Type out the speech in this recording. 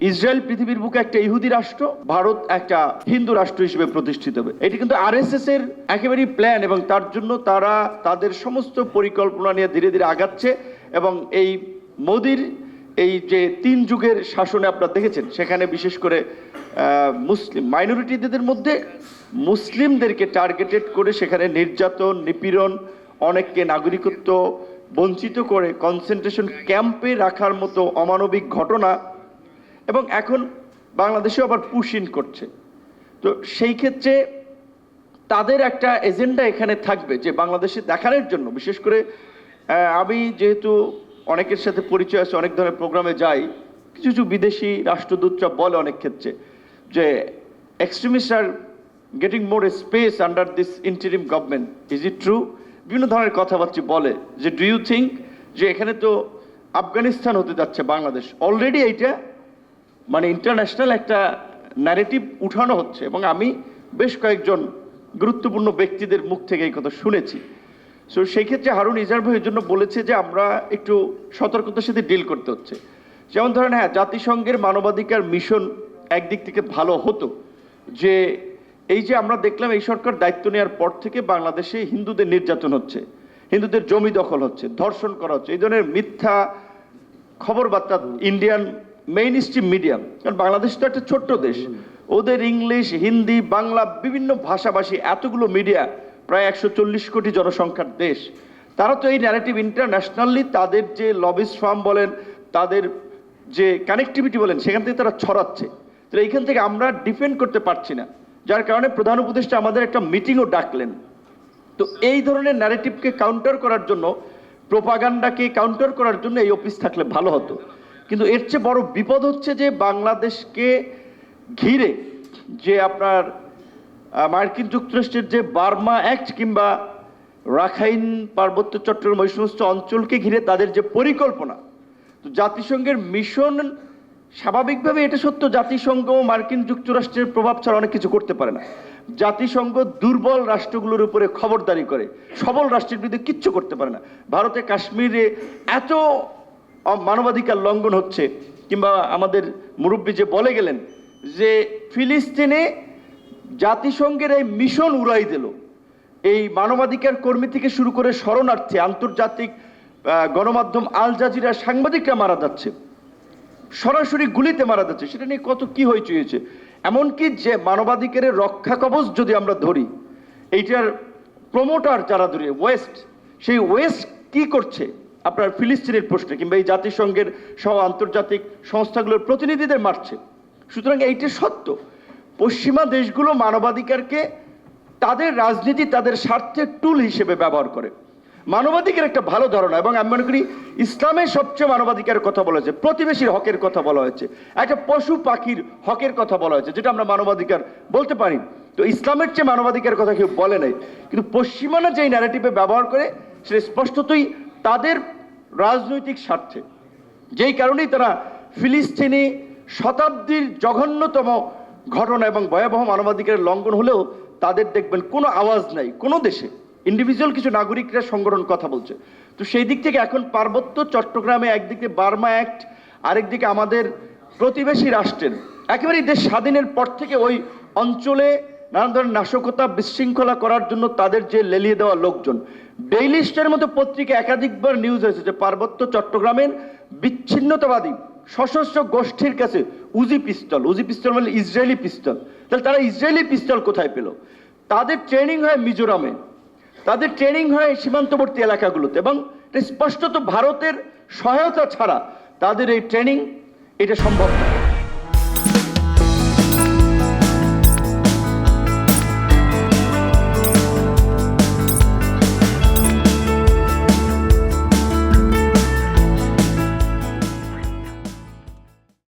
Israel পৃথিবীর বুকে একটা ইহুদি রাষ্ট্র, ভারত একটা হিন্দু রাষ্ট্র হিসেবে প্রতিষ্ঠিত। হবে এটি কিন্তু আরএসএস এর একেবারেই প্ল্যান এবং তার জন্য তারা তাদের সমস্ত পরিকল্পনা নিয়ে ধীরে ধীরে আগাচ্ছে এবং এই মোদির এই যে তিন যুগের শাসনে আপনারা দেখেছেন, সেখানে বিশেষ করে মুসলিম মাইনরিটিদের মধ্যে মুসলিমদেরকে টার্গেটেড করে সেখানে নির্যাতন, নিপীড়ন, অনেককে নাগরিকত্ব বঞ্চিত করে কনসেন্ট্রেশন ক্যাম্পে রাখার মতো অমানবিক ঘটনা এবং এখন বাংলাদেশেও আবার পুশ ইন করছে। তো সেই ক্ষেত্রে তাদের একটা এজেন্ডা এখানে থাকবে যে বাংলাদেশে দেখানোর জন্য, বিশেষ করে আমি যেহেতু অনেকের সাথে পরিচয় আছে, অনেক ধরনের প্রোগ্রামে যাই, কিছু কিছু বিদেশি রাষ্ট্রদূতরা বলে অনেক ক্ষেত্রে যে extremist are getting more space under this interim government is it true বিভিন্ন ধরনের কথাবার্তা বলে যে ডু ইউ থিঙ্ক যে এখানে তো আফগানিস্তান হতে যাচ্ছে বাংলাদেশ? অলরেডি এইটা মানে ইন্টারন্যাশনাল একটা ন্যারেটিভ উঠানো হচ্ছে এবং আমি বেশ কয়েকজন গুরুত্বপূর্ণ ব্যক্তিদের মুখ থেকে এই কথা শুনেছি। সো সেই ক্ষেত্রে হারুন ইজার ভাইয়ের জন্য বলেছে যে আমরা একটু সতর্কতার সাথে ডিল করতে হচ্ছে। যেমন ধরেন হ্যাঁ জাতিসংঘের মানবাধিকার মিশন একদিক থেকে ভালো হতো যে এই যে আমরা দেখলাম এই সরকার দায়িত্ব নেওয়ার পর থেকে বাংলাদেশে হিন্দুদের নির্যাতন হচ্ছে হিন্দুদের জমি দখল হচ্ছে ধর্ষণ করা হচ্ছে। এই ধরনের মিথ্যা খবর বার্তা ইন্ডিয়ান মেইন স্ট্রিম মিডিয়াম কারণ বাংলাদেশ তো একটা ছোট্ট দেশ। ওদের ইংলিশ হিন্দি বাংলা বিভিন্ন ভাষাভাষী এতগুলো মিডিয়া প্রায় একশো চল্লিশ কোটি জনসংখ্যার দেশ। তারা তো এই ন্যারেটিভ ইন্টারন্যাশনালি তাদের যে লবিস ফার্ম বলেন তাদের যে কানেক্টিভিটি বলেন সেখান থেকে তারা ছড়াচ্ছে। তো এইখান থেকে আমরা ডিফেন্ড করতে পারছি না। যার কারণে প্রধান উপদেষ্টা আমাদের একটা মিটিংও ডাকলেন। তো এই ধরনের ন্যারেটিভকে কাউন্টার করার জন্য প্রোপাগান্ডাকে কাউন্টার করার জন্য এই অফিস থাকলে ভালো হতো। কিন্তু এর চেয়ে বড় বিপদ হচ্ছে যে বাংলাদেশকে ঘিরে যে আপনার মার্কিন যুক্তরাষ্ট্রের যে বার্মা অ্যাক্ট কিংবা রাখাইন পার্বত্য চট্টগ্রাম ওই সমস্ত অঞ্চলকে ঘিরে তাদের যে পরিকল্পনা, তো জাতিসংঘের মিশন স্বাভাবিকভাবে এটা সত্য, জাতিসংঘ মার্কিন যুক্তরাষ্ট্রের প্রভাব ছাড়া অনেক কিছু করতে পারে না। জাতিসংঘ দুর্বল রাষ্ট্রগুলোর উপরে খবরদারি করে, সবল রাষ্ট্রের বিরুদ্ধে কিচ্ছু করতে পারে না। ভারতে কাশ্মীরে এত মানবাধিকার লঙ্ঘন হচ্ছে, কিংবা আমাদের মুরব্বী যে বলে গেলেন যে ফিলিস্তিনে জাতিসংঘের এই মিশন উড়াই দিল। এই মানবাধিকার কর্মী থেকে শুরু করে শরণার্থী, আন্তর্জাতিক গণমাধ্যম, আল জাজিরা সাংবাদিকরা মারা যাচ্ছে। সরাসরি গুলিতে মারা যাচ্ছে। সেটা নিয়ে কত কি হয়েছে হয়েছে এমনকি যে মানবাধিকারের রক্ষা কবচ যদি আমরা ধরি, এইটার প্রমোটার যারা ধরি ওয়েস্ট সেই ওয়েস্ট কি করছে? আপনার ফিলিস্তিনের প্রশ্নে কিংবা এই জাতিসংঘের সহ আন্তর্জাতিক সংস্থাগুলোর প্রতিনিধিদের মারছে। সুতরাং এইটা সত্য। পশ্চিমা দেশগুলো মানবাধিকারকে তাদের রাজনীতি, তাদের স্বার্থের টুল হিসেবে ব্যবহার করে। মানবাধিকার একটা ভালো ধারণা এবং আমি মনে করি ইসলামের সবচেয়ে মানবাধিকারের কথা বলা হয়েছে, প্রতিবেশীর হকের কথা বলা হয়েছে, একটা পশু পাখির হকের কথা বলা হয়েছে, যেটা আমরা মানবাধিকার বলতে পারি। তো ইসলামের চেয়ে মানবাধিকার কথা কেউ বলে নাই। কিন্তু পশ্চিমানা যেই ন্যারেটিভে ব্যবহার করে, সেটা স্পষ্টতই তাদের রাজনৈতিক স্বার্থে। যেই কারণেই তারা ফিলিস্তিনি শতাব্দীর জঘন্যতম ঘটনা এবং ভয়াবহ মানবাধিকারের লঙ্ঘন হলেও তাদের দেখবেন কোনো আওয়াজ নাই, কোনো দেশে। ইন্ডিভিজুয়াল কিছু নাগরিকরা সংগঠন কথা বলছে। তো সেই দিক থেকে এখন পার্বত্য চট্টগ্রামে একদিকে বার্মা অ্যাক্ট, আরেকদিকে আমাদের প্রতিবেশী রাষ্ট্রের। একেবারেই দেশ স্বাধীনের পর থেকে ওই অঞ্চলে নানান ধরনের নাশকতা বিশৃঙ্খলা করার জন্য তাদের যে লেলিয়ে দেওয়া লোকজন। ডেইলি স্টারের মতো পত্রিকা একাধিকবার নিউজ হয়েছে যে পার্বত্য চট্টগ্রামের বিচ্ছিন্নতাবাদী সশস্ত্র গোষ্ঠীর কাছে উজি পিস্তল উজি পিস্তল মানে ইসরায়েলি পিস্তল। তাহলে তারা ইসরায়েলি পিস্তল কোথায় পেল? তাদের ট্রেনিং হয় মিজোরামে। তাদের ট্রেনিং হয় সীমান্তবর্তী এলাকাগুলোতে এবং স্পষ্টত ভারতের সহায়তা ছাড়া তাদের এই ট্রেনিং এটা সম্ভব না